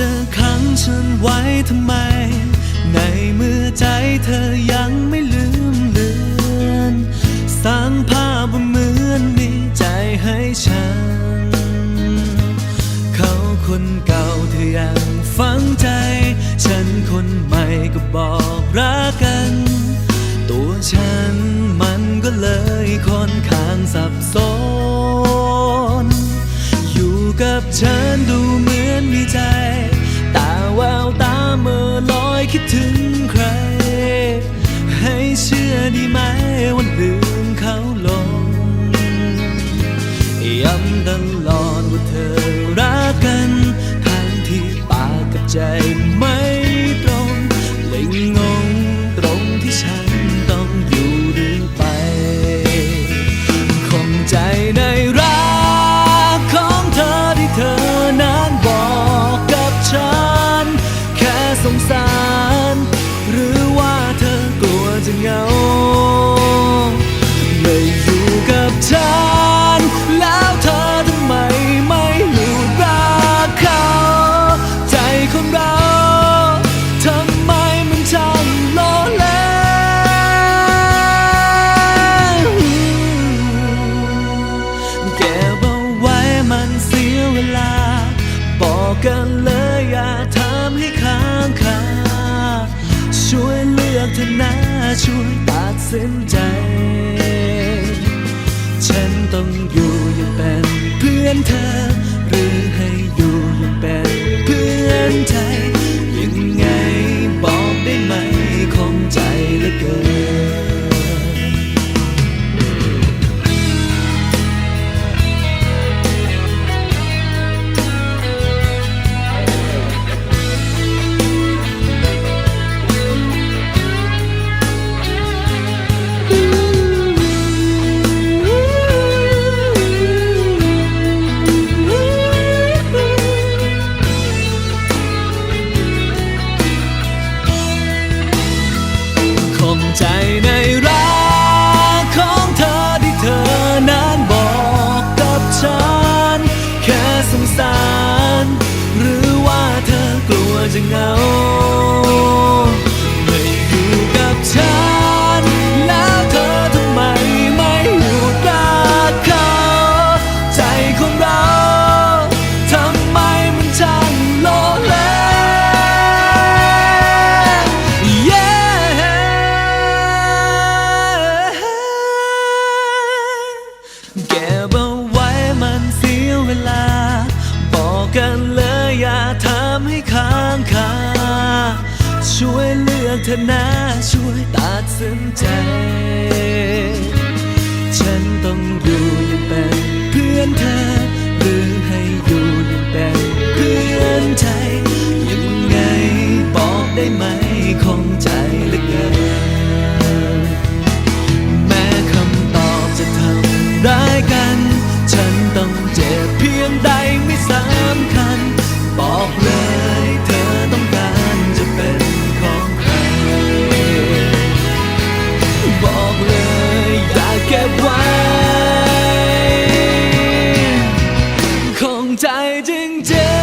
จะขังฉันไว้ทำไม ในเมื่อใจเธอยังไม่ลืมเลือนสร้างภาพเหมือนมีใจให้ฉัน เขาคนเก่าเธอยังฟังใจ ฉันคนใหม่ก็บอกรักกัน ตัวฉันมันก็เลยค่อนข้างสับสน อยู่กับฉัน เมื่อลอยคิดถึงใคร ให้เชื่อดีไหมว่าลืมเขาลงย้ำตลอดว่าเธอรักกันทั้งที่ปากกับใจไม่ ลา บอกกันเลยอย่าทำให้ค้างคาช่วยเลือกเธอนะช่วยตัดสินใจ ฉันต้องอยู่อย่างเป็นเพื่อนเธอ หรือให้อยู่อย่างเป็นเพื่อนใจ คงใจในรักของเธอที่เธอนั้นบอกกับฉัน แค่สงสาร หรือว่าเธอกลัวจะเหงาำให้ค้างคาช่วยเลือกเธอนะช่วยตัดสินใจ ฉันต้องอยู่อย่างเป็นเพื่อนเธอ หรือให้อยู่อย่างเป็นเพื่อนใจยังไงบอกได้ไหมคงใจเหลือเกิน 爱境界。